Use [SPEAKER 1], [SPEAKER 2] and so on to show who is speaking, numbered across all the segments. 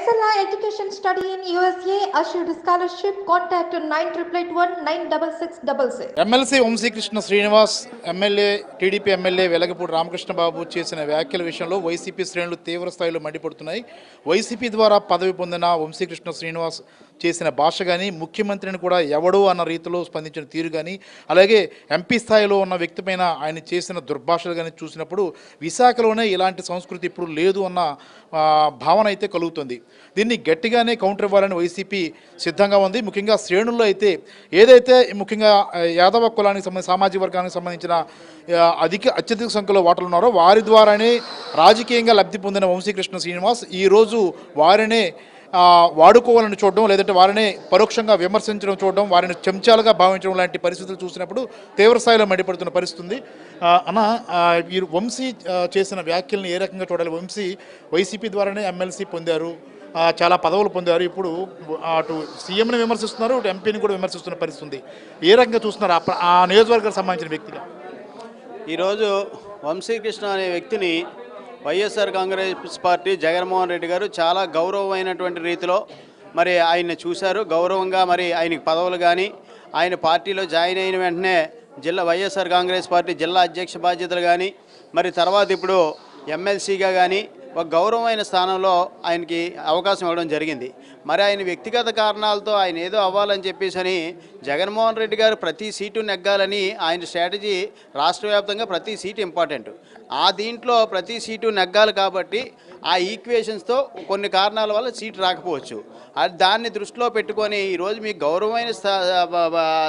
[SPEAKER 1] Excella Education Study in USA assured scholarship. Contact 9881 96666.
[SPEAKER 2] MLC Vamsikrishna Srinivas MLA TDP MLA Velagapudi Ramakrishna Babu చేసిన వ్యాఖ్యల విషయంలో YCP శ్రేణులు తీవ్ర స్థాయిలో మండిపడుతున్నాయి వైసీపీ ద్వారా పదవి పొందిన వంశీకృష్ణ శ్రీనివాస్ చేసిన భాష కానీ ముఖ్యమంత్రిని కూడా ఎవడో అన్న రీతిలో స్పందించిన తీరు కానీ అలాగే ఎంపీ స్థాయిలో ఉన్న వ్యక్తిపైన ఆయన చేసిన దుర్భాషలు కానీ చూసినప్పుడు విశాఖలోనే ఇలాంటి సంస్కృతి ఇప్పుడు లేదు అన్న భావన అయితే కలుగుతుంది. దీన్ని గట్టిగానే కౌంటర్ ఇవ్వాలని వైసీపీ సిద్ధంగా ఉంది. ముఖ్యంగా శ్రేణుల్లో అయితే ఏదైతే ముఖ్యంగా యాదవ కులానికి సంబంధించి సామాజిక వర్గానికి సంబంధించిన అధిక అత్యధిక సంఖ్యలో ఓటర్లు ఉన్నారో వారి ద్వారానే రాజకీయంగా లబ్ధి పొందిన వంశీకృష్ణ శ్రీనివాస్ ఈరోజు వారినే వాడుకోవాలని చూడడం లేదంటే వారిని పరోక్షంగా విమర్శించడం చూడడం వారిని చెంచాలుగా భావించడం లాంటి పరిస్థితులు చూసినప్పుడు తీవ్రస్థాయిలో మండిపడుతున్న పరిస్థితుంది. అన్న వీరు వంశీ చేసిన వ్యాఖ్యలను ఏ రకంగా చూడాలి? వంశీ వైసీపీ ద్వారానే ఎమ్మెల్సీ పొందారు. చాలా పదవులు పొందారు. ఇప్పుడు అటు సీఎంని విమర్శిస్తున్నారు అటు ఎంపీని కూడా విమర్శిస్తున్న పరిస్థితి ఉంది ఏ రకంగా చూస్తున్నారు? ఆ ప్ర- ఆ నియోజకవర్గానికి సంబంధించిన వ్యక్తిగా?
[SPEAKER 3] ఈరోజు వంశీకృష్ణ అనే వ్యక్తిని YSR Congress party Jaganmohan Reddy garu చాలా గౌరవమైనటువంటి రీతిలో మరి ఆయన్ని చూశారు. గౌరవంగా మరి ఆయనకి పదవులు కానీ ఆయన పార్టీలో జాయిన్ అయిన వెంటనే జిల్లా వైఎస్ఆర్ కాంగ్రెస్ పార్టీ జిల్లా అధ్యక్ష బాధ్యతలు కానీ మరి తర్వాత ఇప్పుడు ఎమ్మెల్సీగా కానీ ఒక గౌరవమైన స్థానంలో ఆయనకి అవకాశం ఇవ్వడం జరిగింది. మరి ఆయన వ్యక్తిగత కారణాలతో ఆయన ఏదో అవ్వాలని చెప్పేసి అని జగన్మోహన్ రెడ్డి గారు ప్రతి సీటు నెగ్గాలని ఆయన స్ట్రాటజీ రాష్ట్ర వ్యాప్తంగా ప్రతి సీటు ఇంపార్టెంట్. ఆ దీంట్లో ప్రతి సీటు నెగ్గాలి కాబట్టి ఆ ఈక్వేషన్స్తో కొన్ని కారణాల వల్ల సీటు రాకపోవచ్చు. అది దాన్ని దృష్టిలో పెట్టుకొని ఈరోజు మీకు గౌరవమైన స్థా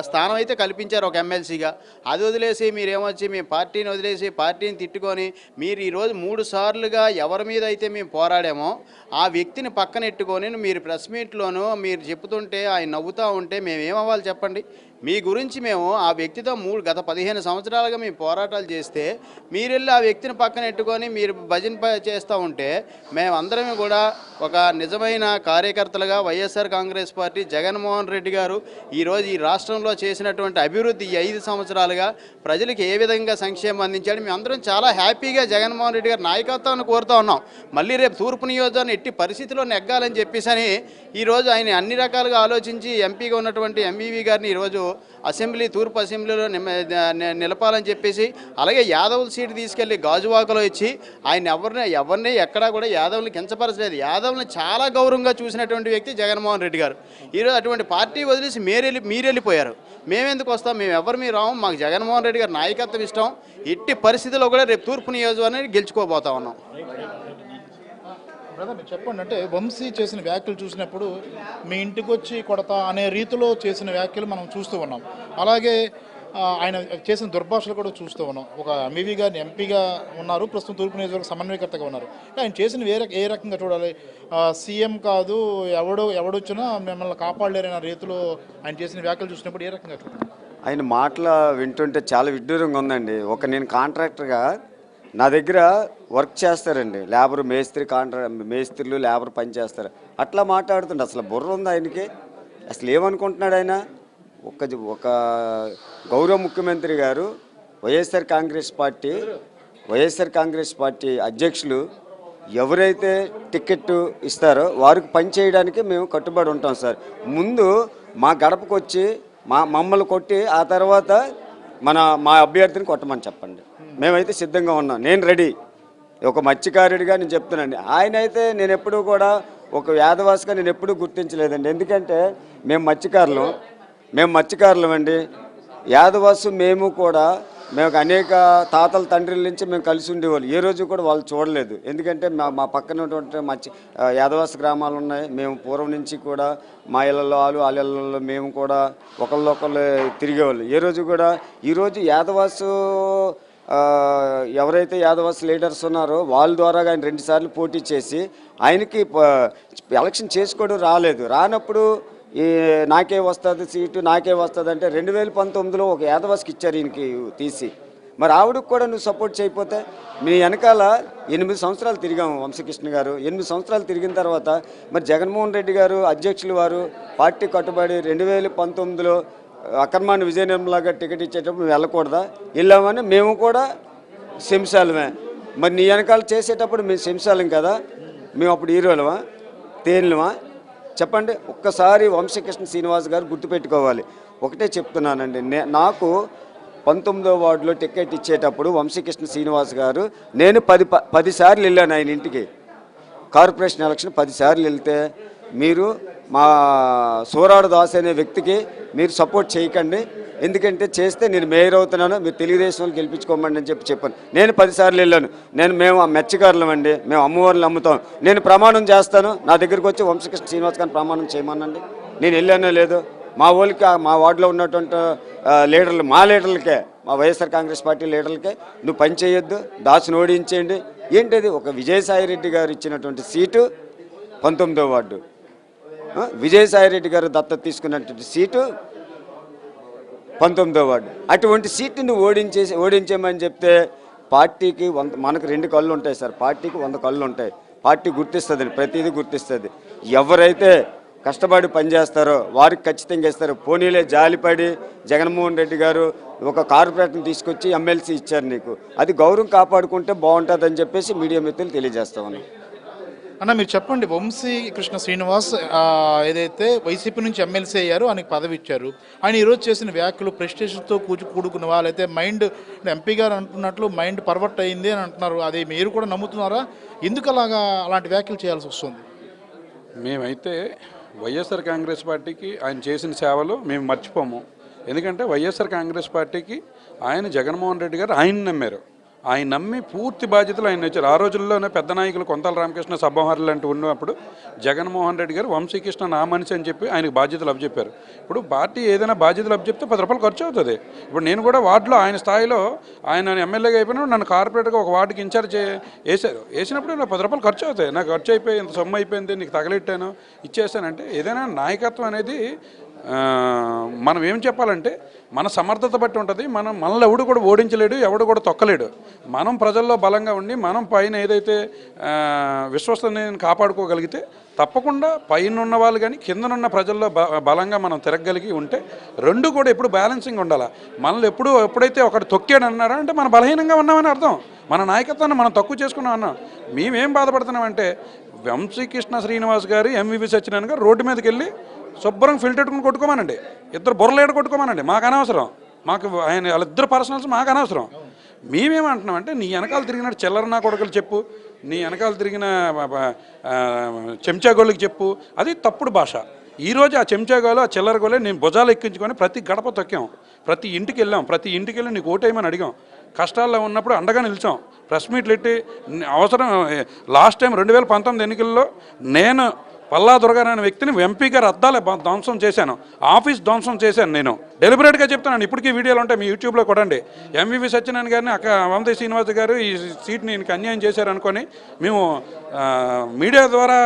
[SPEAKER 3] స్థానం అయితే కల్పించారు ఒక ఎమ్మెల్సీగా. అది వదిలేసి మీరేమొచ్చి మీ పార్టీని వదిలేసి పార్టీని తిట్టుకొని మీరు ఈరోజు మూడు సార్లుగా ఎవరి మీద అయితే మేము పోరాడామో ఆ వ్యక్తిని పక్కనెట్టుకొని మీరు ప్రెస్ మీట్లోనూ మీరు చెప్తుంటే ఆయన నవ్వుతూ ఉంటే మేమేమవ్వాలి చెప్పండి? మీ గురించి మేము ఆ వ్యక్తితో మూడు గత పదిహేను సంవత్సరాలుగా మేము పోరాటాలు చేస్తే మీరు వెళ్ళి ఆ వ్యక్తిని పక్కన ఎట్టుకొని మీరు భజన చేస్తూ ఉంటే మేమందరం కూడా ఒక నిజమైన కార్యకర్తలుగా YSR Congress party Jaganmohan Reddy garu ఈరోజు ఈ రాష్ట్రంలో చేసినటువంటి అభివృద్ధి ఈ ఐదు సంవత్సరాలుగా ప్రజలకు ఏ విధంగా సంక్షేమం అందించాడు మేము అందరం చాలా హ్యాపీగా జగన్మోహన్ రెడ్డి గారి నాయకత్వాన్ని కోరుతూ ఉన్నాం. మళ్ళీ రేపు తూర్పు నియోజకవర్గం ఎట్టి పరిస్థితిలో నెగ్గాలని చెప్పేసి అని ఈరోజు ఆయన అన్ని రకాలుగా ఆలోచించి ఎంపీగా ఉన్నటువంటి ఎంఈవి గారిని ఈరోజు అసెంబ్లీ తూర్పు అసెంబ్లీలో ని- నిలపాలని చెప్పేసి అలాగే యాదవుల సీటు తీసుకెళ్ళి గాజువాకలో ఇచ్చి ఆయన ఎవరిని ఎవరిని ఎక్కడా కూడా యాదవుల్ని కించపరచలేదు. యాదవుల్ని చాలా గౌరవంగా చూసినటువంటి వ్యక్తి జగన్మోహన్ రెడ్డి గారు. ఈరోజు అటువంటి పార్టీ వదిలేసి మీరెళ్ళి మీరు వెళ్ళిపోయారు మేమెందుకు వస్తాం? మేము ఎవరు మీరు రాము? మాకు జగన్మోహన్ రెడ్డి గారి నాయకత్వం ఇష్టం. ఎట్టి పరిస్థితుల్లో కూడా రేపు తూర్పు నియోజకవర్గాన్ని గెలుచుకోబోతా ఉన్నాం.
[SPEAKER 2] బ్రదర్ మీరు చెప్పండి. అంటే వంశీ చేసిన వ్యాఖ్యలు చూసినప్పుడు మీ ఇంటికి వచ్చి కొడతా అనే రీతిలో చేసిన వ్యాఖ్యలు మనం చూస్తూ ఉన్నాం. అలాగే ఆయన చేసిన దుర్భాషలు కూడా చూస్తూ ఉన్నాం. ఒక ఎంఈవి గారిని ఎంపీగా ఉన్నారు ప్రస్తుతం తూర్పు నియోజకవర్గ సమన్వయకర్తగా ఉన్నారు. ఆయన చేసిన వేరే ఏ రకంగా చూడాలి? సీఎం కాదు ఎవడు ఎవడొచ్చినా మిమ్మల్ని కాపాడలేరన్న రీతిలో ఆయన చేసిన వ్యాఖ్యలు చూసినప్పుడు ఏ రకంగా చూడాలి?
[SPEAKER 4] ఆయన మాటలు వింటుంటే చాలా విడ్డూరంగా ఉందండి. ఒక నేను కాంట్రాక్టర్గా నా దగ్గర వర్క్ చేస్తారండి. లేబర్ మేస్త్రి కాంట్రా మేస్త్రులు లేబర్ పని చేస్తారు. అట్లా మాట్లాడుతుండే. అసలు బుర్ర ఉంది ఆయనకి? అసలు ఏమనుకుంటున్నాడు ఆయన? ఒక ఒక గౌరవ ముఖ్యమంత్రి గారు YSR Congress party YSR Congress party అధ్యక్షులు ఎవరైతే టికెట్ ఇస్తారో వారికి పని చేయడానికి మేము కట్టుబడి ఉంటాం సార్. ముందు మా గడపకు వచ్చి మా మమ్మల్ని కొట్టి ఆ తర్వాత మన మా అభ్యర్థిని కొట్టమని చెప్పండి. మేమైతే సిద్ధంగా ఉన్నాం. నేను రెడీ. ఒక మత్స్యకారుడిగా నేను చెప్తున్నాను. ఆయన అయితే నేను ఎప్పుడూ కూడా ఒక యాదవాసిగా నేను ఎప్పుడూ గుర్తించలేదండి. ఎందుకంటే మేము మత్స్యకారులం. మేము మత్స్యకారులం అండి. యాదవాసు మేము కూడా మేము అనేక తాతల తండ్రుల నుంచి మేము కలిసి ఉండేవాళ్ళు. ఏ రోజు కూడా వాళ్ళు చూడలేదు. ఎందుకంటే మా మా పక్కన ఉన్నటువంటి మత్స్య యాదవాస గ్రామాలు ఉన్నాయి. మేము పూర్వం నుంచి కూడా మా ఇళ్ళలో వాళ్ళు వాళ్ళ ఇళ్ళల్లో మేము కూడా ఒకళ్ళొకళ్ళు తిరిగేవాళ్ళు. ఏ రోజు కూడా ఈరోజు యాదవాసు ఎవరైతే యాదవాస్ లీడర్స్ ఉన్నారో వాళ్ళ ద్వారా ఆయన రెండుసార్లు పోటీ చేసి ఆయనకి ఎలక్షన్ చేసుకోవడం రాలేదు. రానప్పుడు ఈ నాకే వస్తుంది సీటు నాకే వస్తుంది అంటే రెండు వేల పంతొమ్మిదిలో ఒక యాదవాస్కి ఇచ్చారు ఈయనకి తీసి. మరి ఆవిడకు కూడా నువ్వు సపోర్ట్ చేయకపోతే మీ వెనకాల ఎనిమిది సంవత్సరాలు తిరిగాము వంశకృష్ణ గారు. ఎనిమిది సంవత్సరాలు తిరిగిన తర్వాత మరి జగన్మోహన్ రెడ్డి గారు అధ్యక్షులు వారు పార్టీ కట్టుబడి రెండు వేల పంతొమ్మిదిలో అక్రమాన్ని విజయ నిర్మలాగా టికెట్ ఇచ్చేటప్పుడు మేము వెళ్ళకూడదా? వెళ్ళామని మేము కూడా శంశాలమే మరి నీ వెనకాల చేసేటప్పుడు మేము శంశాలం కదా? మేము అప్పుడు హీరోలమా? తేన్లమా? చెప్పండి ఒక్కసారి వంశకృష్ణ శ్రీనివాస్ గారు గుర్తుపెట్టుకోవాలి. ఒకటే చెప్తున్నానండి నాకు పంతొమ్మిదో వార్డులో టికెట్ ఇచ్చేటప్పుడు వంశీకృష్ణ శ్రీనివాస్ గారు నేను పది ప- పదిసార్లు వెళ్ళాను ఆయన ఇంటికి. కార్పొరేషన్ ఎలక్షన్ పదిసార్లు వెళ్తే మీరు మా సూరాడు దాస్ అనే వ్యక్తికి మీరు సపోర్ట్ చేయకండి. ఎందుకంటే చేస్తే నేను మేయర్ అవుతున్నాను మీరు తెలుగుదేశం వాళ్ళు గెలిపించుకోమండి అని చెప్పి చెప్పాను. నేను పదిసార్లు వెళ్ళాను. నేను మేము ఆ మెచ్చగారులం అండి. మేము అమ్మవారిని అమ్ముతాం. నేను ప్రమాణం చేస్తాను. నా దగ్గరికి వచ్చి వంశకృష్ణ శ్రీనివాస్ గారిని ప్రమాణం చేయమనండి. నేను వెళ్ళానో లేదు? మా వాళ్ళకి మా వార్డులో ఉన్నటువంటి లీడర్లు మా లీడర్లకే మా వైఎస్ఆర్ కాంగ్రెస్ పార్టీ లీడర్లకే నువ్వు పని చేయొద్దు దాసును ఓడించేయండి. ఏంటది? ఒక విజయసాయి రెడ్డి గారు ఇచ్చినటువంటి సీటు పంతొమ్మిదో వార్డు. విజయసాయిరెడ్డి విజయసాయి రెడ్డి గారు దత్తత తీసుకున్నటువంటి సీటు పంతొమ్మిదో వార్డు. అటువంటి సీటుని నువ్వు ఓడించేసి ఓడించేమని చెప్తే పార్టీకి వంద మనకు రెండు కళ్ళు ఉంటాయి సార్. పార్టీకి వంద కళ్ళు ఉంటాయి. పార్టీ గుర్తిస్తుంది ప్రతిదీ గుర్తిస్తుంది. ఎవరైతే కష్టపడి పనిచేస్తారో వారికి ఖచ్చితంగా ఇస్తారు. పోనీలే జాలిపడి జగన్మోహన్ రెడ్డి గారు ఒక కార్పొరేట్ని తీసుకొచ్చి ఎమ్మెల్సీ ఇచ్చారు నీకు. అది గౌరవం కాపాడుకుంటే బాగుంటుందని చెప్పేసి మీడియా మిత్రులు తెలియజేస్తా
[SPEAKER 2] అన్న మీరు చెప్పండి వంశీ కృష్ణ శ్రీనివాస్ ఏదైతే వైసీపీ నుంచి ఎమ్మెల్సీ అయ్యారో ఆయనకు పదవి ఇచ్చారు. ఆయన ఈరోజు చేసిన వ్యాఖ్యలు ప్రెస్టేషన్తో కూచి కూడుకున్న వాళ్ళైతే మైండ్ ఎంపీ గారు అంటున్నట్లు మైండ్ పర్వర్ట్ అయింది అని అంటున్నారు. అది మీరు కూడా నమ్ముతున్నారా? ఎందుకు అలాగా అలాంటి వ్యాఖ్యలు చేయాల్సి వస్తుంది?
[SPEAKER 5] మేమైతే వైఎస్ఆర్ కాంగ్రెస్ పార్టీకి ఆయన చేసిన సేవలు మేము మర్చిపోము. ఎందుకంటే వైఎస్ఆర్ కాంగ్రెస్ పార్టీకి ఆయన జగన్మోహన్ రెడ్డి గారు ఆయన నమ్మారు. ఆయన నమ్మి పూర్తి బాధ్యతలు ఆయన వచ్చారు ఆ రోజుల్లోనే పెద్ద నాయకులు కొంతల రామకృష్ణ సబ్బహర్లు లాంటి ఉన్నప్పుడు జగన్మోహన్ రెడ్డి గారు వంశీకృష్ణ నా మనిషి అని చెప్పి ఆయనకు బాధ్యతలు అప్పచెప్పారు. ఇప్పుడు పార్టీ ఏదైనా బాధ్యతలు అప్పచెప్తే పది రూపాయలు ఖర్చు అవుతుంది. ఇప్పుడు నేను కూడా వార్డులో ఆయన స్థాయిలో ఆయన ఎమ్మెల్యేగా అయిపోయినప్పుడు నన్ను కార్పొరేట్గా ఒక వార్డుకి ఇన్ఛార్జ్ వేశారు. వేసినప్పుడు నాకు పది రూపాయలు ఖర్చు అవుతాయి. నాకు ఖర్చు అయిపోయి ఇంత సొమ్ము అయిపోయింది నీకు తగలెట్టాను ఇచ్చేస్తానంటే ఏదైనా నాయకత్వం అనేది మనం ఏం చెప్పాలంటే మన సమర్థత బట్టి ఉంటుంది మనం మనల్ని ఎవడు కూడా ఓడించలేడు ఎవడు కూడా తొక్కలేడు. మనం ప్రజల్లో బలంగా ఉండి మనం పైన ఏదైతే విశ్వసనీయతను కాపాడుకోగలిగితే తప్పకుండా పైన ఉన్న వాళ్ళు కానీ కిందనున్న ప్రజల్లో బ బలంగా మనం తిరగగలిగి ఉంటే రెండు కూడా ఎప్పుడు బ్యాలెన్సింగ్ ఉండాలి. మనల్ని ఎప్పుడు ఎప్పుడైతే ఒకటి తొక్కాడు అన్నారా అంటే మనం బలహీనంగా ఉన్నామని అర్థం. మన నాయకత్వాన్ని మనం తక్కువ చేసుకున్నాం అన్నాం. మేమేం బాధపడుతున్నామంటే వంశీకృష్ణ శ్రీనివాస్ గారు ఎంవివి సత్యనారాయణ గారు రోడ్డు మీదకి వెళ్ళి శుభ్రం ఫిల్టెట్టుకుని కొట్టుకోమనండి. ఇద్దరు బుర్రలేడు కొట్టుకోమనండి. మాకు అనవసరం. మాకు ఆయన వాళ్ళిద్దరు పర్సనల్స్ మాకు అనవసరం. మేమేమంటున్నామంటే నీ వెనకాల తిరిగిన చిల్లర నా కొడుకులు చెప్పు. నీ వెనకాల తిరిగిన చెంచాగోళ్ళకి చెప్పు. అది తప్పుడు భాష. ఈరోజు ఆ చెంచాగోలు ఆ చిల్లర గోలే నేను భుజాలు ఎక్కించుకొని ప్రతి గడప తొక్కాం. ప్రతి ఇంటికి వెళ్ళాం. ప్రతి ఇంటికి వెళ్ళి నీకు ఓటేయమని అడిగాం. కష్టాల్లో ఉన్నప్పుడు అండగా నిలిచాం. ప్రెస్ మీట్లు ఎట్టి అవసరం లాస్ట్ టైం రెండు వేల పంతొమ్మిది ఎన్నికల్లో నేను పల్లా దుర్గారాయణ వ్యక్తిని ఎంపీగా రద్దాలే ధ్వంసం చేశాను. ఆఫీస్ ధ్వంసం చేశాను నేను. డెలిబరేట్గా చెప్తున్నాను ఇప్పటికీ వీడియోలు ఉంటాయి మీ యూట్యూబ్లో కొట్టండి. ఎంవివి సత్యనారాయణ గారిని అక్క వంశీ శ్రీనివాస్ గారు ఈ సీట్ని ఈయనకి అన్యాయం చేశారనుకొని మేము మీడియా ద్వారా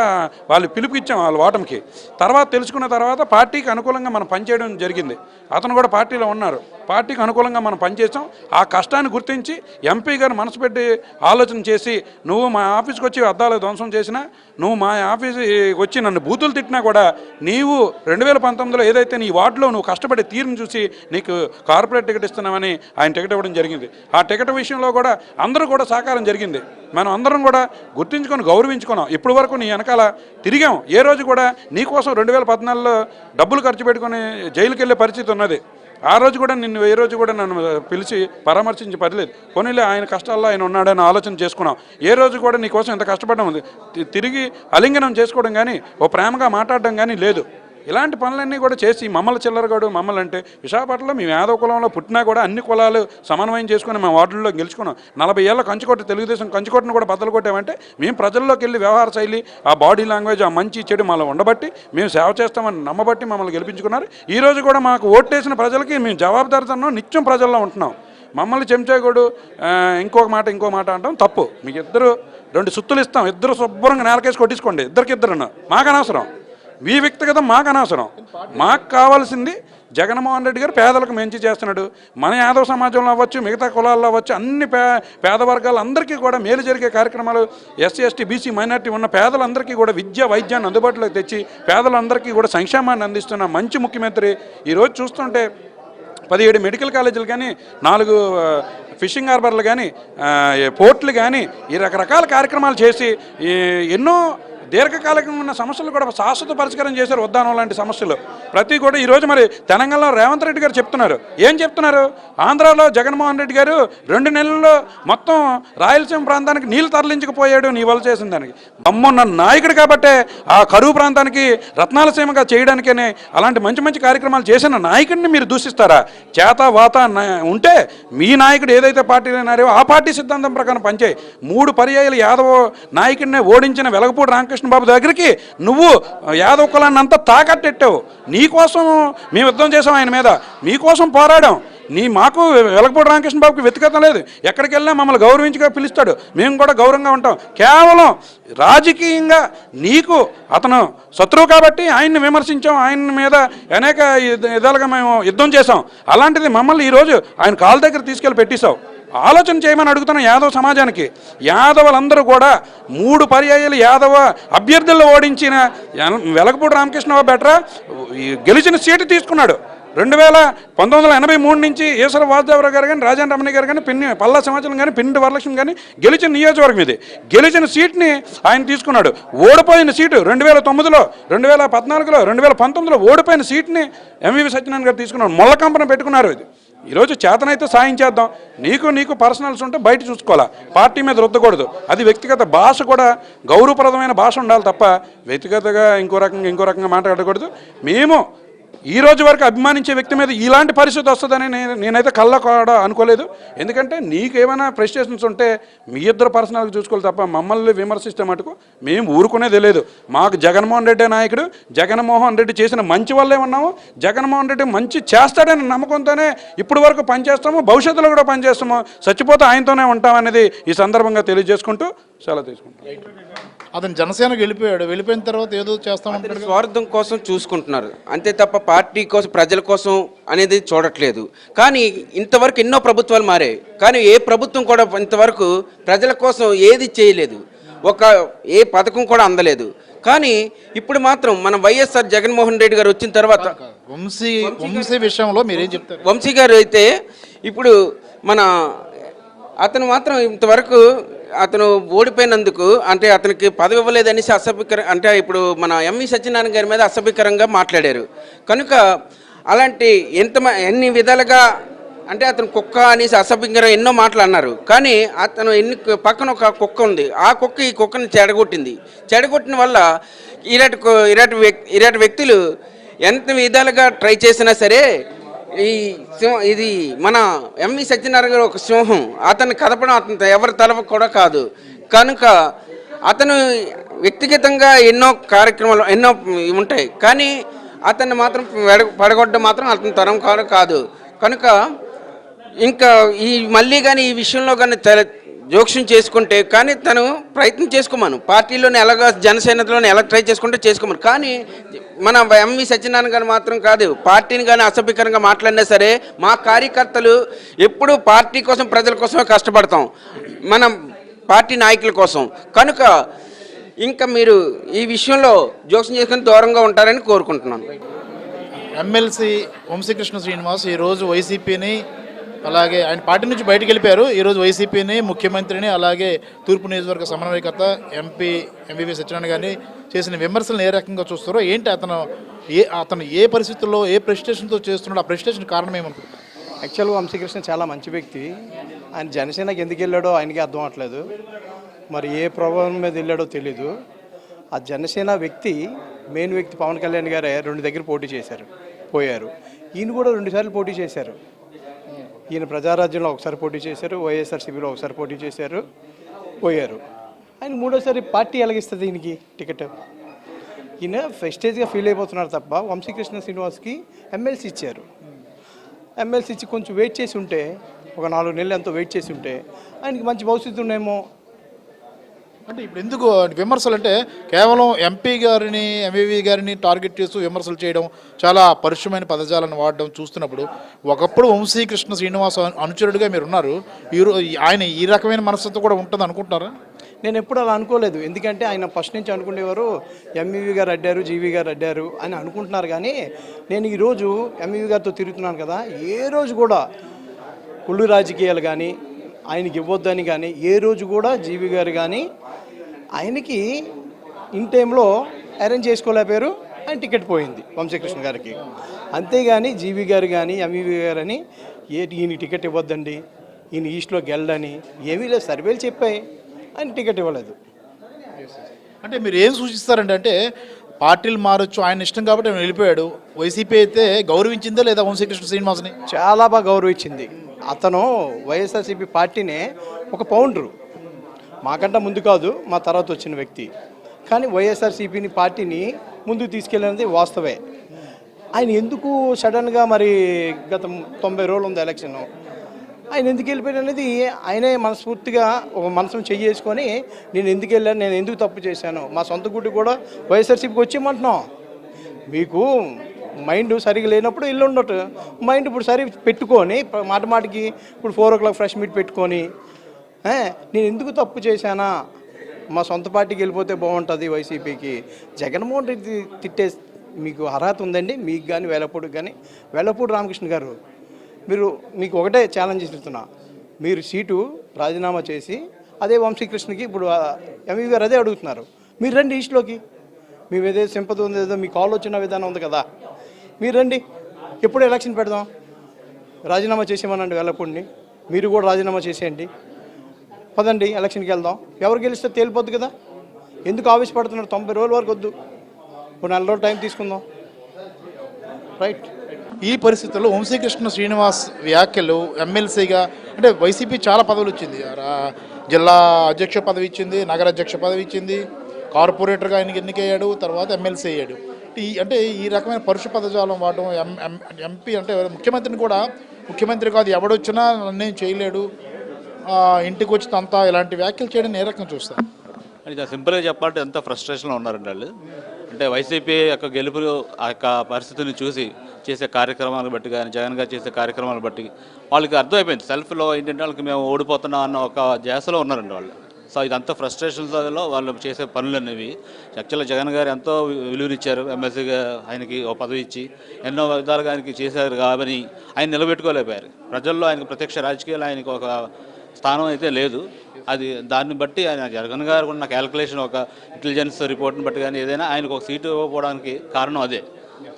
[SPEAKER 5] వాళ్ళు పిలుపునిచ్చాం వాళ్ళ ఓటమికి. తర్వాత తెలుసుకున్న తర్వాత పార్టీకి అనుకూలంగా మనం పనిచేయడం జరిగింది. అతను కూడా పార్టీలో ఉన్నారు. పార్టీకి అనుకూలంగా మనం పనిచేసాం ఆ కష్టాన్ని గుర్తించి ఎంపీ గారు మనసు పెట్టి ఆలోచన చేసి నువ్వు మా ఆఫీస్కి వచ్చి అద్దాలు ధ్వంసం చేసినా నువ్వు మా ఆఫీస్ వచ్చి నన్ను బూతులు తిట్టినా కూడా నీవు రెండు వేల పంతొమ్మిదిలో ఏదైతే నీ వార్డులో నువ్వు కష్టపడే తీరును చూసి నీకు కార్పొరేట్ టికెట్ ఇస్తున్నామని ఆయన టికెట్ ఇవ్వడం జరిగింది. ఆ టికెట్ విషయంలో కూడా అందరూ కూడా సహకారం జరిగింది. మనం అందరం కూడా గుర్తించుకొని గౌరవించుకున్నాం. ఇప్పటి వరకు నీ వెనకాల తిరిగాం. ఏ రోజు కూడా నీకోసం రెండు వేల పద్నాలుగులో డబ్బులు ఖర్చు పెట్టుకొని జైలుకి వెళ్ళే పరిస్థితి ఉన్నది. ఆ రోజు కూడా నిన్ను ఏ రోజు కూడా నన్ను పిలిచి పరామర్శించి పర్లేదు. కొనిలే ఆయన కష్టాల్లో ఆయన ఉన్నాడని ఆలోచన చేసుకున్నాం. ఏ రోజు కూడా నీకోసం ఎంత కష్టపడడం ఉంది? తిరిగి అలింగనం చేసుకోవడం కానీ ఓ ప్రేమగా మాట్లాడడం కానీ లేదు. ఇలాంటి పనులన్నీ కూడా చేసి మమ్మల్ని చిల్లరగాడు మమ్మల్ని అంటే విశాఖపట్నంలో మేము యాదవ కులంలో పుట్టినా కూడా అన్ని కులాలు సమన్వయం చేసుకుని మా వార్డుల్లో గెలుచుకున్నాం. నలభై ఏళ్ళ కంచుకోట తెలుగుదేశం కంచుకోటను కూడా బద్దలు కొట్టామంటే మేము ప్రజల్లోకి వెళ్ళి వ్యవహార శైలి ఆ బాడీ లాంగ్వేజ్ ఆ మంచి చెడు మాలో ఉండబట్టి మేము సేవ చేస్తామని నమ్మబట్టి మమ్మల్ని గెలిపించుకున్నారు. ఈరోజు కూడా మాకు ఓటేసిన ప్రజలకి మేము జవాబుదారితనం నిత్యం ప్రజల్లో ఉంటున్నాం. మమ్మల్ని చెంచాగోడు ఇంకొక మాట ఇంకో మాట అంటాం తప్పు. మీకు ఇద్దరు రెండు సుత్తులు ఇస్తాం. ఇద్దరు శుభ్రంగా నేలకేసి కొట్టించుకోండి ఇద్దరికి ఇద్దరు మాకు అనవసరం. మీ వ్యక్తిగతం మాకు అనవసరం. మాకు కావాల్సింది జగన్మోహన్ రెడ్డి గారు పేదలకు మంచి చేస్తున్నాడు. మన యాదవ సమాజంలో అవ్వచ్చు మిగతా కులాల్లో అవ్వచ్చు అన్ని పే పేద వర్గాలందరికీ కూడా మేలు జరిగే కార్యక్రమాలు ఎస్సీ ఎస్టీ బీసీ మైనార్టీ ఉన్న పేదలందరికీ కూడా విద్య వైద్యాన్ని అందుబాటులోకి తెచ్చి పేదలందరికీ కూడా సంక్షేమాన్ని అందిస్తున్న మంచి ముఖ్యమంత్రి ఈరోజు చూస్తుంటే పదిహేడు మెడికల్ కాలేజీలు కానీ నాలుగు ఫిషింగ్ హార్బర్లు కానీ పోర్ట్లు కానీ ఈ రకరకాల కార్యక్రమాలు చేసి ఈ ఎన్నో దీర్ఘకాలికంగా ఉన్న సమస్యలు కూడా శాశ్వత పరిష్కారం చేశారు ఉద్దానం లాంటి సమస్యలు. ప్రతి కూడా ఈరోజు మరి తెలంగాణలో రేవంత్ రెడ్డి గారు చెప్తున్నారు. ఏం చెప్తున్నారు? ఆంధ్రాలో జగన్మోహన్ రెడ్డి గారు రెండు నెలల్లో మొత్తం రాయలసీమ ప్రాంతానికి నీళ్ళు తరలించకపోయాడు నీ వల్ల చేసిన దానికి. అమ్మున్న నాయకుడు కాబట్టే ఆ కరువు ప్రాంతానికి రత్నాలసీమగా చేయడానికనే అలాంటి మంచి మంచి కార్యక్రమాలు చేసిన నాయకుడిని మీరు దూషిస్తారా? చేత వాత ఉంటే మీ నాయకుడు ఏదైతే పార్టీ ఉన్నారో ఆ పార్టీ సిద్ధాంతం ప్రకారం పనిచేయి. మూడు పర్యాయాలు యాదవ నాయకుడిని ఓడించిన వెలగపూడి రామకృష్ణ బాబు దగ్గరికి నువ్వు యాదవ కులాన్ని అంతా తాకట్టెట్టావు. నీకోసం మేము యుద్ధం చేసాం ఆయన మీద. నీకోసం పోరాడాం. నీ మాకు వెలగపూడి రామకృష్ణ బాబుకి వ్యతిగతం లేదు. ఎక్కడికి వెళ్ళినా మమ్మల్ని గౌరవించగా పిలుస్తాడు. మేము కూడా గౌరవంగా ఉంటాం. కేవలం రాజకీయంగా నీకు అతను శత్రువు కాబట్టి ఆయన్ని విమర్శించాం. ఆయన మీద అనేక విధాలుగా మేము యుద్ధం చేసాం అలాంటిది మమ్మల్ని ఈరోజు ఆయన కాళ్ళ దగ్గర తీసుకెళ్ళి పెట్టేశావు. ఆలోచన చేయమని అడుగుతున్న యాదవ సమాజానికి యాదవులందరూ కూడా మూడు పర్యాయాలు యాదవ అభ్యర్థుల్లో ఓడించిన వెలగపూడి రామకృష్ణ బెటరా గెలిచిన సీటు తీసుకున్నాడు. రెండు వేల పంతొమ్మిది వందల ఎనభై మూడు నుంచి ఈశ్వర వాసుదేవరావు గారు కానీ రాజాన్ రమణ గారు కానీ పిన్ని పల్లా సమాజం కానీ పిన్ని వరలక్ష్మి కానీ గెలిచిన నియోజకవర్గం ఇది. గెలిచిన సీట్ని ఆయన తీసుకున్నాడు. ఓడిపోయిన సీటు రెండు వేల తొమ్మిదిలో రెండు వేల పద్నాలుగులో రెండు వేల పంతొమ్మిదిలో ఓడిపోయిన సీట్ని ఎంవివి సత్యనారాయణ గారు తీసుకున్నాడు. మొల్ల కంపెనీ పెట్టుకున్నారు ఇది. ఈరోజు చేతనైతే సాయం చేద్దాం. నీకు నీకు పర్సనల్స్ ఉంటే బయట చూసుకోవాలా. పార్టీ మీద రుద్దకూడదు. అది వ్యక్తిగత భాష కూడా గౌరవప్రదమైన భాష ఉండాలి తప్ప వ్యక్తిగతగా ఇంకో రకంగా ఇంకో రకంగా మాట్లాడకూడదు. మేము ఈ రోజు వరకు అభిమానించే వ్యక్తి మీద ఇలాంటి పరిస్థితి వస్తుందని నేను నేనైతే కళ్ళ కూడా అనుకోలేదు. ఎందుకంటే నీకు ఏమైనా ప్రెస్టేషన్స్ ఉంటే మీ ఇద్దరు పర్సనల్గా చూసుకోవాలి తప్ప మమ్మల్ని విమర్శిస్తే మటుకు మేము ఊరుకునేది లేదు మాకు జగన్మోహన్ రెడ్డి నాయకుడు జగన్మోహన్ రెడ్డి చేసిన మంచి వల్లే ఉన్నాము. జగన్మోహన్ రెడ్డి మంచి చేస్తాడని నమ్మకంతోనే ఇప్పుడు వరకు పనిచేస్తాము భవిష్యత్తులో కూడా పనిచేస్తాము. చచ్చిపోతే ఆయనతోనే ఉంటామనేది ఈ సందర్భంగా తెలియజేసుకుంటూ సెలవు తీసుకుంటాం
[SPEAKER 2] అతను జనసేనకు వెళ్ళిపోయాడు. వెళ్ళిపోయిన తర్వాత ఏదో చేస్తామంటాడు
[SPEAKER 6] స్వార్థం కోసం చూసుకుంటున్నారు. అంతే తప్ప పార్టీ కోసం ప్రజల కోసం అనేది చూడట్లేదు. కానీ ఇంతవరకు ఎన్నో ప్రభుత్వాలు మారాయి. కానీ ఏ ప్రభుత్వం కూడా ఇంతవరకు ప్రజల కోసం ఏది చేయలేదు. ఒక ఏ పథకం కూడా అందలేదు. కానీ ఇప్పుడు మాత్రం మన వైఎస్ఆర్ జగన్మోహన్ రెడ్డి గారు వచ్చిన తర్వాత
[SPEAKER 2] వంశీ వంశీ విషయంలో మీరేం చెప్తారు?
[SPEAKER 6] వంశీ గారు అయితే ఇప్పుడు మన అతను మాత్రం ఇంతవరకు అతను ఓడిపోయినందుకు అంటే అతనికి పదవి ఇవ్వలేదనేసి అసభ్యకర అంటే ఇప్పుడు మన ఎంవి సత్యనారాయణ గారి మీద అసభ్యకరంగా మాట్లాడారు. కనుక అలాంటి ఎంత ఎన్ని విధాలుగా అంటే అతను కుక్క అనేసి అసభ్యంగా ఎన్నో మాటలు అన్నారు. కానీ అతను ఎన్ని పక్కన ఒక కుక్క ఉంది. ఆ కుక్క ఈ కుక్కని చెడగొట్టింది. చెడగొట్టిన వల్ల ఇలాంటి కు- ఇలాంటి వ్యక్తి ఇలాంటి వ్యక్తులు ఎంత విధాలుగా ట్రై చేసినా సరే ఈ సింహం ఇది మన ఎంవి సత్యనారాయణ గారు ఒక సింహం. అతన్ని కదపడం అతను ఎవరి తలప కూడా కాదు. కనుక అతను వ్యక్తిగతంగా ఎన్నో కార్యక్రమాలు ఎన్నో ఉంటాయి. కానీ అతన్ని మాత్రం పడగొట్టడం మాత్రం అతని తరం కాదు. కాదు కనుక ఇంకా ఈ మళ్ళీ కానీ ఈ విషయంలో కానీ తెల- జోక్యం చేసుకుంటే కానీ తను ప్రయత్నం చేసుకోమను. పార్టీలోనే ఎలాగ జనసేనలోనే ఎలా ట్రై చేసుకుంటే చేసుకోమను. కానీ మన ఎంవి సత్యనారాయణ గారు మాత్రం కాదు పార్టీని కానీ అసభ్యకరంగా మాట్లాడినా సరే మా కార్యకర్తలు ఎప్పుడూ పార్టీ కోసం ప్రజల కోసమే కష్టపడతాం. మనం పార్టీ నాయకుల కోసం. కనుక ఇంకా మీరు ఈ విషయంలో జోక్యం చేసుకుని దూరంగా ఉంటారని కోరుకుంటున్నాను.
[SPEAKER 2] ఎమ్మెల్సీ వంశీకృష్ణ శ్రీనివాస్ ఈరోజు వైసీపీని అలాగే ఆయన పార్టీ నుంచి బయటకు వెళ్ళిపోయారు. ఈరోజు వైసీపీని ముఖ్యమంత్రిని అలాగే తూర్పు నియోజకవర్గ సమన్వయకర్త ఎంపీ ఎంబీబీ సత్యనారాయణ గారిని చేసిన విమర్శలను ఏ రకంగా చూస్తారో ఏంటి అతను ఏ అతను ఏ పరిస్థితుల్లో ఏ ప్రెస్టేషన్తో చేస్తున్నాడు ఆ ప్రెస్టేషన్ కారణం ఏమనుకుంటున్నారు?
[SPEAKER 7] యాక్చువల్గా వంశీకృష్ణ చాలా మంచి వ్యక్తి. ఆయన జనసేనకి ఎందుకు వెళ్ళాడో ఆయనకి అర్థం అవట్లేదు. మరి ఏ ప్రభావం మీద వెళ్ళాడో తెలీదు. ఆ జనసేన వ్యక్తి మెయిన్ వ్యక్తి పవన్ కళ్యాణ్ గారే రెండు దగ్గర పోటీ చేశారు పోయారు. ఈయన కూడా రెండుసార్లు పోటీ చేశారు. ఈయన ప్రజారాజ్యంలో ఒకసారి పోటీ చేశారు వైఎస్ఆర్సీబీలో ఒకసారి పోటీ చేశారు పోయారు. ఆయన మూడోసారి పార్టీ ఎలాగిస్తుంది ఈయనకి టికెట్? ఈయన ఫెస్టేజ్గా ఫీల్ అయిపోతున్నారు తప్ప వంశీకృష్ణ శ్రీనివాస్కి ఎమ్మెల్సీ ఇచ్చారు. ఎమ్మెల్సీ ఇచ్చి కొంచెం వెయిట్ చేసి ఉంటే ఒక నాలుగు నెలలు ఎంతో వెయిట్ చేసి ఉంటే ఆయనకి మంచి భవిష్యత్తు ఉండేమో
[SPEAKER 2] అంటే ఇప్పుడు ఎందుకు విమర్శలు అంటే కేవలం ఎంపీ గారిని ఎంవీవీ గారిని టార్గెట్ చేస్తూ విమర్శలు చేయడం చాలా పరుషమైన పదజాలను వాడడం చూస్తున్నప్పుడు ఒకప్పుడు వంశీకృష్ణ శ్రీనివాస అను- అనుచరుడిగా మీరు ఉన్నారు. ఈ ఆయన ఈ రకమైన మనస్తత్వం కూడా ఉంటుంది అనుకుంటున్నారా?
[SPEAKER 7] నేను ఎప్పుడు అలా అనుకోలేదు. ఎందుకంటే ఆయన ఫస్ట్ నుంచి అనుకునేవారు ఎంఈవి గారు అడ్డారు జీవి గారు అడ్డారు అని అనుకుంటున్నారు కానీ నేను ఈరోజు ఎంఈవి గారితో తిరుగుతున్నాను కదా. ఏ రోజు కూడా కుళ్ళు రాజకీయాలు కానీ ఆయనకి ఇవ్వద్దని కానీ ఏ రోజు కూడా జీవి గారు కానీ ఆయనకి ఇన్ టైంలో అరేంజ్ చేసుకోలేకపోయారు ఆయన టికెట్ పోయింది వంశీకృష్ణ గారికి. అంతేగాని జీవి గారు కానీ ఎంఈవి గారు అని ఏ ఈయన టికెట్ ఇవ్వద్దండి ఈయన ఈస్ట్లోకి వెళ్ళడని ఏమీ లేదు సర్వేలు చెప్పాయి ఆయన టికెట్ ఇవ్వలేదు.
[SPEAKER 2] అంటే మీరు ఏం సూచిస్తారండి? అంటే పార్టీలు మారొచ్చు ఆయన ఇష్టం కాబట్టి ఆయన వెళ్ళిపోయాడు. వైసీపీ అయితే గౌరవించిందా లేదా వంశీకృష్ణ శ్రీనివాస్ని?
[SPEAKER 7] చాలా బాగా గౌరవించింది. అతను వైఎస్ఆర్సీపీ పార్టీనే ఒక పౌండరు. మాకంటే ముందు కాదు మా తర్వాత వచ్చిన వ్యక్తి. కానీ వైఎస్ఆర్సీపీని పార్టీని ముందుకు తీసుకెళ్ళినది వాస్తవే. ఆయన ఎందుకు సడన్గా మరి గత తొంభై రోజులు ఉంది ఎలక్షన్? ఆయన ఎందుకు వెళ్ళిపోయాడు అనేది ఆయనే మనస్ఫూర్తిగా ఒక మనసును చెయ్యేసుకొని నేను ఎందుకు వెళ్ళాను? నేను ఎందుకు తప్పు చేశాను? మా సొంత గుడ్డు కూడా వైఎస్ఆర్సీపీకి వచ్చేయమంటున్నాం. మీకు మైండ్ సరిగా లేనప్పుడు ఇల్లు ఉండటం మైండ్ ఇప్పుడు సరి పెట్టుకొని మాట మాటికి ఇప్పుడు four o'clock fresh meet పెట్టుకొని నేను ఎందుకు తప్పు చేశానా? మా సొంత పార్టీకి వెళ్ళిపోతే బాగుంటుంది వైసీపీకి. జగన్మోహన్ రెడ్డి తిట్టే మీకు అర్హత ఉందండి మీకు కానీ వేలపూడికి కానీ వేలపూడి రామకృష్ణ గారు మీరు మీకు ఒకటే ఛాలెంజ్ ఇస్తున్నా మీరు సీటు రాజీనామా చేసి అదే వంశీకృష్ణకి ఇప్పుడు ఎంఈ గారు అదే అడుగుతున్నారు. మీరు రండి ఈస్ట్లోకి. మేము ఏదో సింపతి ఉంది ఏదో మీ కాల్ వచ్చిన విధానం ఉంది కదా. మీరు రండి. ఎప్పుడు ఎలక్షన్ పెడదాం? రాజీనామా చేసేమనండి వెళ్ళకుండా. మీరు కూడా రాజీనామా చేసేయండి. పదండి ఎలక్షన్కి వెళ్దాం. ఎవరు గెలిస్తే తేలిపోద్దు కదా? ఎందుకు ఆవేశపడుతున్నారు? తొంభై రోజుల వరకు వద్దు. ఒక నెల రోజులు టైం తీసుకుందాం. రైట్
[SPEAKER 2] ఈ పరిస్థితుల్లో వంశీకృష్ణ శ్రీనివాస్ వ్యాఖ్యలు ఎమ్మెల్సీగా అంటే వైసీపీ చాలా పదవులు ఇచ్చింది. జిల్లా అధ్యక్ష పదవి ఇచ్చింది నగర అధ్యక్ష పదవి ఇచ్చింది కార్పొరేటర్గా ఆయనకి ఎన్నికయ్యాడు తర్వాత ఎమ్మెల్సీ అయ్యాడు. అంటే ఈ రకమైన పరుష పదజాలం వాడడం ఎంపీ అంటే ముఖ్యమంత్రిని కూడా ముఖ్యమంత్రి కాదు ఎవడొచ్చినా నేను చేయలేడు. ఇంటికి వచ్చి తంతా ఇలాంటి వ్యాఖ్యలు చేయడం ఏ రకం చూస్తారు
[SPEAKER 8] అని సింపుల్గా చెప్పాలంటే ఎంత ఫ్రస్ట్రేషన్లో ఉన్నారండి వాళ్ళు? అంటే వైసీపీ యొక్క గెలుపు ఆ యొక్క పరిస్థితిని చూసి చేసే కార్యక్రమాలను బట్టి కానీ జగన్ గారు చేసే కార్యక్రమాలను బట్టి వాళ్ళకి అర్థమైపోయింది. సెల్ఫ్లో ఏంటంటే వాళ్ళకి మేము ఓడిపోతున్నాం అన్న ఒక జాసలో ఉన్నారండి వాళ్ళు. సో ఇదంతా ఫ్రస్ట్రేషన్స్లో వాళ్ళు చేసే పనులు అనేవి. యాక్చువల్గా జగన్ గారు ఎంతో విలువనిచ్చారు. ఎమ్మెల్సీగా ఆయనకి ఓ పదవి ఇచ్చి ఎన్నో విధాలుగా ఆయనకి చేశారు కాబట్టి ఆయన నిలబెట్టుకోలేకపోయారు. ప్రజల్లో ఆయనకు ప్రత్యక్ష రాజకీయాలు ఆయనకు ఒక స్థానం అయితే లేదు. అది దాన్ని బట్టి ఆయన జగన్ గారు ఉన్న క్యాలిక్యులేషన్ ఒక ఇంటెలిజెన్స్ రిపోర్ట్ని బట్టి కానీ ఏదైనా ఆయనకు ఒక సీటు ఇవ్వకపోవడానికి కారణం అదే.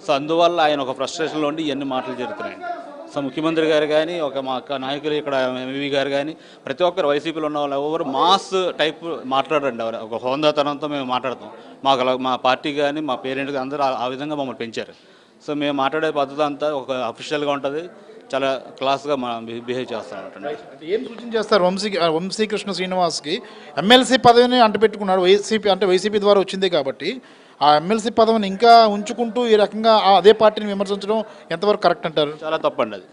[SPEAKER 8] సో అందువల్ల ఆయన ఒక ఫ్రస్ట్రేషన్లో ఉండి ఇవన్నీ మాటలు జరుగుతున్నాయి. సో ముఖ్యమంత్రి గారు కానీ ఒక మా నాయకులు ఇక్కడ ఎంవి గారు కానీ ప్రతి ఒక్కరు వైసీపీలో ఉన్న వాళ్ళు ఎవరు మాస్ టైప్ మాట్లాడండి ఎవరు. ఒక హోందాతనంతో మేము మాట్లాడతాం. మాకు అలా మా పార్టీ కానీ మా పేరెంట్ అందరూ ఆ- విధంగా మమ్మల్ని పెంచారు. సో మేము మాట్లాడే పద్ధతి అంతా ఒక అఫీషియల్గా ఉంటుంది. చాలా క్లాస్గా మనం బిహేవ్ చేస్తాం
[SPEAKER 2] ఏం సూచన చేస్తారు? వంశీ వంశీకృష్ణ శ్రీనివాస్కి ఎమ్మెల్సీ పదవిని అంటపెట్టుకున్నాడు. వైసీపీ అంటే వైసీపీ ద్వారా వచ్చింది కాబట్టి ఆ ఎమ్మెల్సీ పదవిని ఇంకా ఉంచుకుంటూ ఈ రకంగా అదే పార్టీని విమర్శించడం ఎంతవరకు కరెక్ట్ అంటారు?
[SPEAKER 8] చాలా తప్పు అండి అది.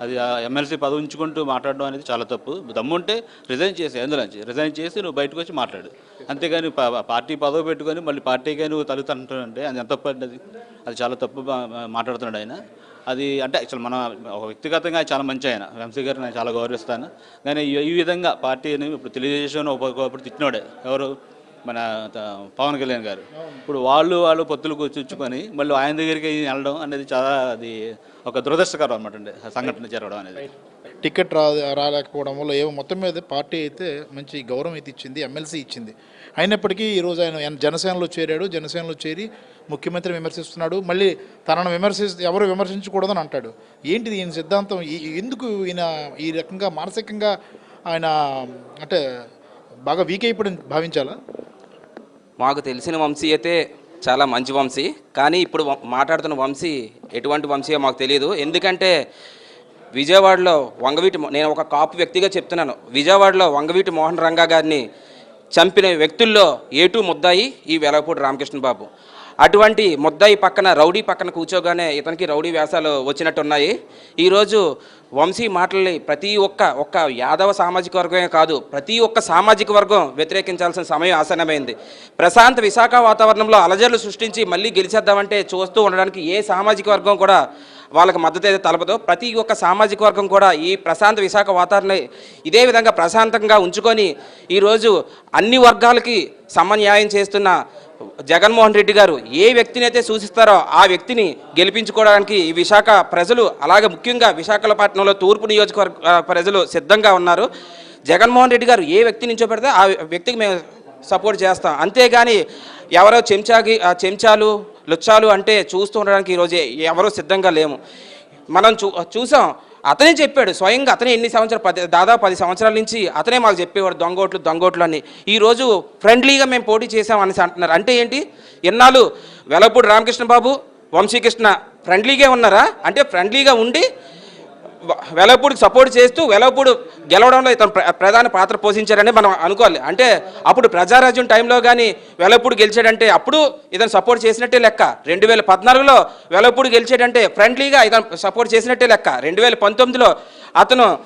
[SPEAKER 8] అది ఆ ఎమ్మెల్సీ పదవి ఉంచుకుంటూ మాట్లాడడం అనేది చాలా తప్పు. దమ్ముంటే రిజైన్ చేసి ఎందులోంచి రిజైన్ చేసి నువ్వు బయటకు వచ్చి మాట్లాడు. అంతేగాని పార్టీ పదవి పెట్టుకొని మళ్ళీ పార్టీగా నువ్వు తలుగుతుంటే అది ఎంత తప్పు అండి అది? అది చాలా తప్పు మాట్లాడుతున్నాడు ఆయన. అది అంటే యాక్చువల్ మన ఒక వ్యక్తిగతంగా చాలా మంచి ఆయన. వంశీ గారిని నేను చాలా గౌరవిస్తాను. కానీ ఈ- విధంగా పార్టీని ఇప్పుడు తెలియజేసిన ఒకప్పుడు తిట్టినోడే. ఎవరు? మన త- పవన్ కళ్యాణ్ గారు. ఇప్పుడు వాళ్ళు వాళ్ళు పొత్తులు కూర్చుకొని మళ్ళీ ఆయన దగ్గరికి వెళ్ళడం అనేది చాలా అది ఒక దురదృష్టకరం అనమాట అండి. ఆ సంఘటన జరగడం అనేది.
[SPEAKER 2] టికెట్ రా రాలేకపోవడం వల్ల ఏమో మొత్తం మీద పార్టీ అయితే మంచి గౌరవం అయితే ఇచ్చింది ఎమ్మెల్సీ ఇచ్చింది. అయినప్పటికీ ఈరోజు ఆయన జనసేనలో చేరాడు జనసేనలో చేరి ముఖ్యమంత్రి విమర్శిస్తున్నాడు మళ్ళీ తనను విమర్శి ఎవరు విమర్శించకూడదని అంటాడు. ఏంటిది ఈయన సిద్ధాంతం? ఈ- ఎందుకు ఈయన ఈ రకంగా మానసికంగా ఆయన అంటే బాగా వీక్ అయిపోయి భావించాలా?
[SPEAKER 9] మాకు తెలిసిన వంశీ అయితే చాలా మంచి వంశీ. కానీ ఇప్పుడు మాట్లాడుతున్న వంశీ ఎటువంటి వంశీయో మాకు తెలియదు ఎందుకంటే విజయవాడలో వంగవీటి నేను ఒక కాపు వ్యక్తిగా చెప్తున్నాను. విజయవాడలో వంగవీటి మోహన్ రంగా గారిని చంపిన వ్యక్తుల్లో ఏటూ ముద్దాయి ఈ వెలగపూడి రామకృష్ణ బాబు అటువంటి ముద్దాయి పక్కన రౌడీ పక్కన కూర్చోగానే ఇతనికి రౌడీ వ్యాసాలు వచ్చినట్టున్నాయి. ఈరోజు వంశీ మాటల్ని ప్రతి ఒక్క ఒక్క యాదవ సామాజిక వర్గమే కాదు ప్రతి ఒక్క సామాజిక వర్గం వ్యతిరేకించాల్సిన సమయం ఆసన్నమైంది. ప్రశాంత విశాఖ వాతావరణంలో అలజడులు సృష్టించి మళ్ళీ గెలిచేద్దామంటే చూస్తూ ఉండడానికి ఏ సామాజిక వర్గం కూడా వాళ్ళకి మద్దతు అయితే తలపదో. ప్రతి ఒక్క సామాజిక వర్గం కూడా ఈ ప్రశాంత విశాఖ వాతావరణం ఇదే విధంగా ప్రశాంతంగా ఉంచుకొని ఈరోజు అన్ని వర్గాలకి సమన్యాయం చేస్తున్న జగన్మోహన్ రెడ్డి గారు ఏ వ్యక్తిని అయితే సూచిస్తారో ఆ వ్యక్తిని గెలిపించుకోవడానికి ఈ విశాఖ ప్రజలు అలాగే ముఖ్యంగా విశాఖపట్నంలో తూర్పు నియోజకవర్గ ప్రజలు సిద్ధంగా ఉన్నారు. జగన్మోహన్ రెడ్డి గారు ఏ వ్యక్తి నుంచో పెడితే ఆ వ్యక్తికి మేము సపోర్ట్ చేస్తాం. అంతేగాని ఎవరో చెంచాకి చెంచాలు లుచ్చాలు అంటే చూస్తూ ఉండడానికి ఈరోజు ఎవరో సిద్ధంగా లేము. మనం చూ చూసాం అతనే చెప్పాడు స్వయంగా అతనే ఎన్ని సంవత్సరాలు పది దాదాపు పది సంవత్సరాల నుంచి అతనే మాకు చెప్పేవాడు దొంగోట్లు దొంగోట్లు అని. ఈరోజు ఫ్రెండ్లీగా మేము పోటీ చేసాం అనేసి అంటున్నారు. అంటే ఏంటి? ఎన్నాళ్ళు వెలపూడి రామకృష్ణ బాబు వంశీకృష్ణ ఫ్రెండ్లీగా ఉన్నారా? అంటే ఫ్రెండ్లీగా ఉండి వెలవపూడికి సపోర్ట్ చేస్తూ వెలవపూడు గెలవడంలో ఇతను ప్ర- ప్రధాన పాత్ర పోషించారని మనం అనుకోవాలి. అంటే అప్పుడు ప్రజారాజ్యం టైంలో కానీ వెలపూడు గెలిచాడంటే అప్పుడు ఇతను సపోర్ట్ చేసినట్టే లెక్క. రెండు వేల పద్నాలుగులో వెలవపూడు గెలిచాడంటే ఫ్రెండ్లీగా ఇతను సపోర్ట్ చేసినట్టే లెక్క. రెండు వేల పంతొమ్మిదిలో అతను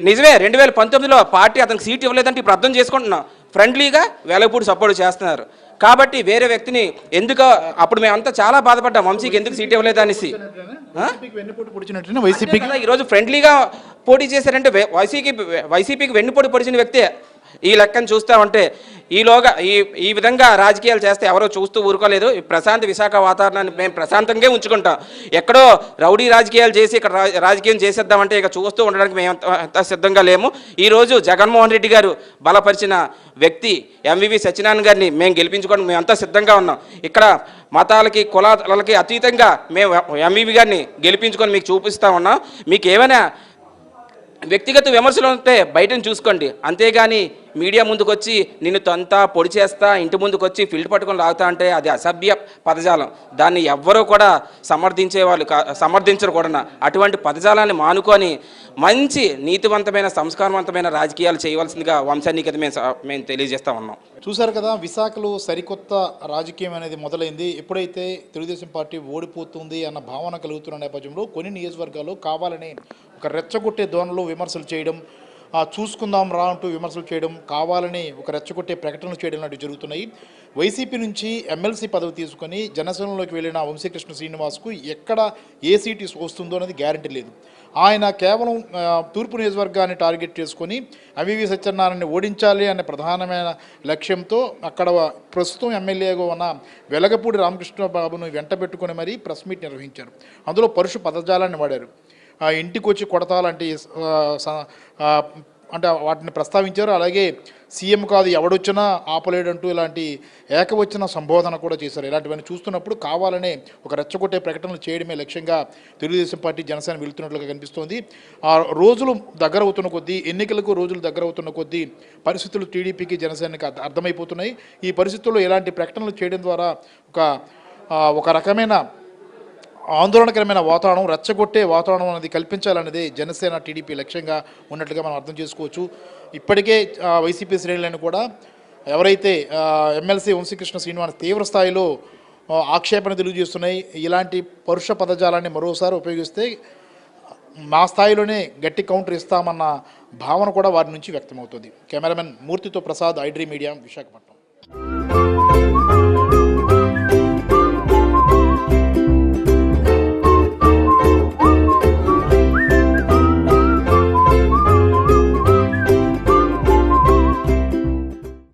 [SPEAKER 9] నిజమే రెండు వేల పంతొమ్మిదిలో పార్టీ అతనికి సీట్ ఇవ్వలేదంటే ఇప్పుడు అర్థం చేసుకుంటున్నాం. ఫ్రెండ్లీగా వెలవపూడి సపోర్ట్ చేస్తున్నారు. కాబట్టి వేరే వ్యక్తిని ఎందుకో అప్పుడు మేమంతా చాలా బాధపడ్డాం. వంశీకి ఎందుకు సీట్ ఇవ్వలేదు అనేసి. కదా ఈరోజు ఫ్రెండ్లీగా పోటీ చేశారంటే వైసీపీ వైసీపీకి వెన్నుపోటు పొడిచిన వ్యక్తే ఈ లెక్కను చూస్తామంటే ఈలోగా ఈ ఈ విధంగా రాజకీయాలు చేస్తే ఎవరో చూస్తూ ఊరుకోలేదు. ఈ ప్రశాంత విశాఖ వాతావరణాన్ని మేము ప్రశాంతంగా ఉంచుకుంటాం. ఎక్కడో రౌడీ రాజకీయాలు చేసి ఇక్కడ రా- రాజకీయం చేసేద్దామంటే ఇక చూస్తూ ఉండడానికి మేము అంత- సిద్ధంగా లేము. ఈరోజు జగన్మోహన్ రెడ్డి గారు బలపరిచిన వ్యక్తి ఎంవివి సత్యనారాయణ గారిని మేము గెలిపించుకోవడానికి మేము అంతా సిద్ధంగా ఉన్నాం. ఇక్కడ మతాలకి కులాలకి అతీతంగా మేము ఎంవివి గారిని గెలిపించుకొని మీకు చూపిస్తా ఉన్నాం. మీకు ఏమైనా వ్యక్తిగత విమర్శలు ఉంటే బయటను చూసుకోండి. అంతేగాని మీడియా ముందుకు వచ్చి నిన్ను తంతా పొడి చేస్తా ఇంటి ముందుకు వచ్చి పట్టుకొని లాగుతా అంటే అది అసభ్య పదజాలం. దాన్ని ఎవ్వరూ కూడా సమర్థించే వాళ్ళు సమర్థించరు కూడా అటువంటి పదజాలాన్ని మానుకొని మంచి నీతివంతమైన సంస్కారవంతమైన రాజకీయాలు చేయవలసిందిగా వంశానికత మేము మేము తెలియజేస్తా ఉన్నాం.
[SPEAKER 2] చూశారు కదా విశాఖలో సరికొత్త రాజకీయం అనేది మొదలైంది. ఎప్పుడైతే తెలుగుదేశం పార్టీ ఓడిపోతుంది అన్న భావన కలుగుతున్న నేపథ్యంలో కొన్ని నియోజకవర్గాల్లో కావాలని ఒక రెచ్చగొట్టే ధోరణిలో విమర్శలు చేయడం చూసుకుందాం రా అంటూ విమర్శలు చేయడం కావాలని ఒక రెచ్చగొట్టే ప్రకటనలు చేయడం లాంటివి జరుగుతున్నాయి. వైసీపీ నుంచి ఎమ్మెల్సీ పదవి తీసుకొని జనసేనలోకి వెళ్ళిన వంశీకృష్ణ శ్రీనివాస్కు ఎక్కడ ఏ సీటు వస్తుందో అనేది గ్యారంటీ లేదు. ఆయన కేవలం తూర్పు నియోజకవర్గాన్ని టార్గెట్ చేసుకొని అవివి సత్యనారాయణని ఓడించాలి అనే ప్రధానమైన లక్ష్యంతో అక్కడ ప్రస్తుతం ఎమ్మెల్యేగా ఉన్న వెలగపూడి రామకృష్ణ బాబును వెంటపెట్టుకొని మరీ ప్రెస్ మీట్ నిర్వహించారు. అందులో పరుషు పదజాలాన్ని వాడారు. ఇంటికి వచ్చి కొడతాలంటే అంటే వాటిని ప్రస్తావించారు. అలాగే సీఎం కాదు ఎవడొచ్చినా ఆపలేడంటూ ఇలాంటి ఏకవచన సంబోధన కూడా చేశారు. ఇలాంటివన్నీ చూస్తున్నప్పుడు కావాలనే ఒక రెచ్చగొట్టే ప్రకటనలు చేయడమే లక్ష్యంగా తెలుగుదేశం పార్టీ జనసేన వెళ్తున్నట్లుగా కనిపిస్తోంది. ఆ రోజులు దగ్గర అవుతున్న కొద్దీ ఎన్నికలకు రోజులు దగ్గర అవుతున్న కొద్దీ పరిస్థితులు టీడీపీకి జనసేనకి అర్థమైపోతున్నాయి. ఈ పరిస్థితుల్లో ఇలాంటి ప్రకటనలు చేయడం ద్వారా ఒక ఒక రకమైన ఆందోళనకరమైన వాతావరణం రెచ్చగొట్టే వాతావరణం అనేది కల్పించాలనేది జనసేన టీడీపీ లక్ష్యంగా ఉన్నట్లుగా మనం అర్థం చేసుకోవచ్చు. ఇప్పటికే వైసీపీ శ్రేణులను కూడా ఎవరైతే ఎమ్మెల్సీ వంశీకృష్ణ శ్రీనివాస్ తీవ్ర స్థాయిలో ఆక్షేపణ తెలియజేస్తున్నాయి ఇలాంటి పరుష పదజాలాన్ని మరోసారి ఉపయోగిస్తే మా స్థాయిలోనే గట్టి కౌంటర్ ఇస్తామన్న భావన కూడా వారి నుంచి వ్యక్తమవుతుంది. కెమెరామెన్ మూర్తితో ప్రసాద్ ఐడ్రీ మీడియా విశాఖపట్నం.